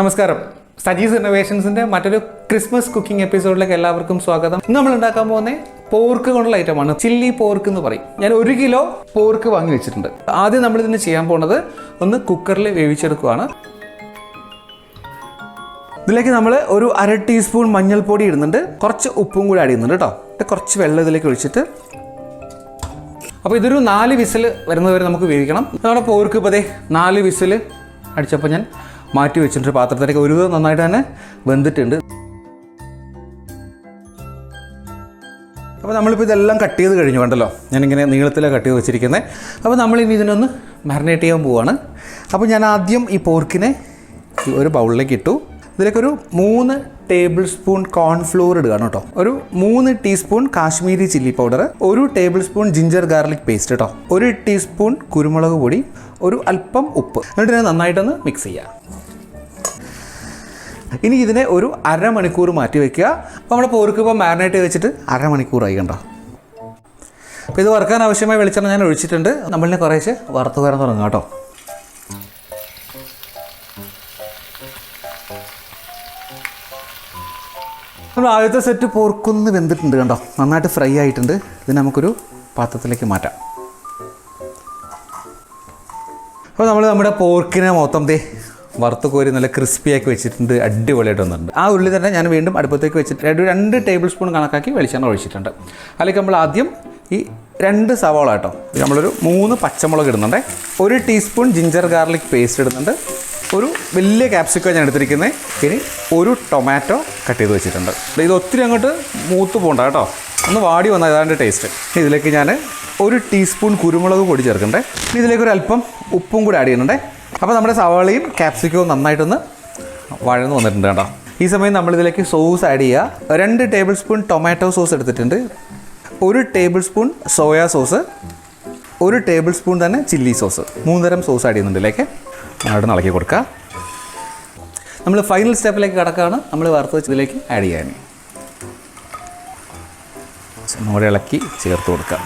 നമസ്കാരം. സജീസ് ഇന്നോവേഷൻസിന്റെ മറ്റൊരു Christmas cooking എപ്പിസോഡിലേക്ക് എല്ലാവർക്കും സ്വാഗതം. ഇന്ന് നമ്മൾ ഉണ്ടാക്കാൻ പോകുന്ന പോർക്ക് കൊണ്ടുള്ള ഐറ്റമാണ് ചില്ലി പോർക്ക് എന്ന് പറയും. ഞാൻ ഒരു കിലോ പോർക്ക് വാങ്ങി വെച്ചിട്ടുണ്ട്. ആദ്യം നമ്മൾ ഇതിന് ചെയ്യാൻ പോകുന്നത് ഒന്ന് കുക്കറിൽ വേവിച്ചെടുക്കുകയാണ്. ഇതിലേക്ക് നമ്മൾ ഒരു അര ടീസ്പൂൺ മഞ്ഞൾപ്പൊടി ഇടുന്നുണ്ട്. കുറച്ച് ഉപ്പും കൂടി ആഡ് ചെയ്യുന്നുണ്ട് കേട്ടോ. കുറച്ച് വെള്ളം ഇതിലേക്ക് ഒഴിച്ചിട്ട്. അപ്പോൾ ഇതൊരു നാല് വിസിൽ വരുന്നവരെ നമുക്ക് വേവിക്കണം. നമ്മുടെ പോർക്ക് ഇപ്പോൾ നാല് വിസിൽ അടിച്ചപ്പോൾ ഞാൻ മാറ്റി വെച്ചിട്ടുണ്ട് പാത്രത്തിലേക്ക് ഒരു നന്നായിട്ട് തന്നെ വെന്തിട്ടുണ്ട്. അപ്പോൾ നമ്മളിപ്പോൾ ഇതെല്ലാം കട്ട് ചെയ്ത് കഴിഞ്ഞു കണ്ടല്ലോ? ഞാനിങ്ങനെ നീളത്തിലാണ് കട്ട് ചെയ്ത് വെച്ചിരിക്കുന്നത് അപ്പോൾ നമ്മളിനി ഇതിനൊന്ന് മാരിനേറ്റ് ചെയ്യാൻ പോവുകയാണ് അപ്പോൾ ഞാൻ ആദ്യം ഈ പോർക്കിനെ ഒരു ബൗളിലേക്ക് ഇട്ടു. ഇതിലേക്കൊരു മൂന്ന് ടേബിൾ സ്പൂൺ കോൺഫ്ലോർ ഇടുകയാണ് കേട്ടോ. ഒരു മൂന്ന് ടീസ്പൂൺ കാശ്മീരി ചില്ലി പൗഡർ ഒരു tablespoon ginger garlic paste കേട്ടോ ഒരു ടീസ്പൂൺ കുരുമുളക് പൊടി ഒരു അല്പം ഉപ്പ്. എന്നിട്ട് ഞാൻ നന്നായിട്ടൊന്ന് മിക്സ് ചെയ്യുക ഇനി ഇതിനെ ഒരു അരമണിക്കൂർ മാറ്റി വയ്ക്കുക അപ്പോൾ നമ്മൾ പോർക്ക് ഇപ്പോൾ മാരിനേറ്റ് വെച്ചിട്ട് അരമണിക്കൂറായി കണ്ടോ. അപ്പോൾ ഇത് വറുക്കാൻ ആവശ്യമായ വെളിച്ചെണ്ണ ഞാൻ ഒഴിച്ചിട്ടുണ്ട്. നമ്മളിനെ കുറേശ്ശെ വറുത്ത് വരാൻ തുടങ്ങാം കേട്ടോ. നമ്മൾ ആദ്യത്തെ സെറ്റ് പോർക്കൊന്ന് വെന്തിട്ടുണ്ട് കണ്ടോ? നന്നായിട്ട് ഫ്രൈ ആയിട്ടുണ്ട്. ഇത് നമുക്കൊരു പാത്രത്തിലേക്ക് മാറ്റാം. അപ്പോൾ നമ്മൾ നമ്മുടെ പോർക്കിനെ മൊത്തം ദേ വറുത്ത് കോരി നല്ല ക്രിസ്പിയാക്കി വെച്ചിട്ടുണ്ട്. അടിപൊളിയായിട്ട് വന്നിട്ടുണ്ട്. ആ ഉള്ളി തന്നെ ഞാൻ വീണ്ടും അടുപ്പത്തേക്ക് വെച്ചിട്ട് രണ്ട് ടേബിൾ സ്പൂൺ കണക്കാക്കി വെളിച്ചെണ്ണ ഒഴിച്ചിട്ടുണ്ട്. അല്ലെങ്കിൽ നമ്മൾ ആദ്യം ഈ രണ്ട് സവാള കേട്ടോ. നമ്മളൊരു മൂന്ന് പച്ചമുളക് ഇടുന്നുണ്ട്. ഒരു ടീസ്പൂൺ ജിഞ്ചർ ഗാർലിക് പേസ്റ്റ് ഇടുന്നുണ്ട്. ഒരു വലിയ ക്യാപ്സിക്കം ഞാൻ എടുത്തിരിക്കുന്നത് ഇനി ഒരു ടൊമാറ്റോ കട്ട് ചെയ്ത് വെച്ചിട്ടുണ്ട്. ഇത് ഒത്തിരി അങ്ങോട്ട് മൂത്ത് പോകണ്ട കേട്ടോ. ഒന്ന് വാടി വന്നാൽ ഏതാണ്ട് ടേസ്റ്റ് ഇതിലേക്ക് ഞാൻ ഒരു ടീസ്പൂൺ കുരുമുളക് പൊടി ചേർക്കണ്ടേ. ഇതിലേക്ക് ഒരു അല്പം ഉപ്പും കൂടി ആഡ് ചെയ്യുന്നുണ്ടേ. അപ്പോൾ നമ്മുടെ സവാളയും ക്യാപ്സിക്കവും നന്നായിട്ടൊന്ന് വഴന്ന് വന്നിട്ടുണ്ട് കേട്ടോ. ഈ സമയം നമ്മളിതിലേക്ക് സോസ് ആഡ് ചെയ്യുക രണ്ട് ടേബിൾ സ്പൂൺ ടൊമാറ്റോ സോസ് എടുത്തിട്ടുണ്ട്. ഒരു ടേബിൾ സ്പൂൺ സോയാ സോസ് ഒരു ടേബിൾ സ്പൂൺ തന്നെ ചില്ലി സോസ് മൂന്നുതരം സോസ് ആഡ് ചെയ്യുന്നുണ്ട് ഇതിലേക്ക്. അവിടെ ഇളക്കി കൊടുക്കുക നമ്മൾ ഫൈനൽ സ്റ്റെപ്പിലേക്ക് കിടക്കുകയാണ് നമ്മൾ വറുത്ത് വെച്ചതിലേക്ക് ആഡ് ചെയ്യാൻ. ഒന്നുകൂടെ ഇളക്കി ചേർത്ത് കൊടുക്കുക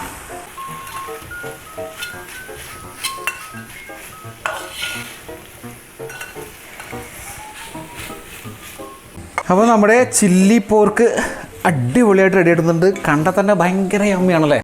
അപ്പോൾ നമ്മുടെ ചില്ലി പോർക്ക് അടിപൊളിയായിട്ട് റെഡി ആയിട്ടുണ്ട്. കണ്ട തന്നെ ഭയങ്കര യമ്മിയാണല്ലേ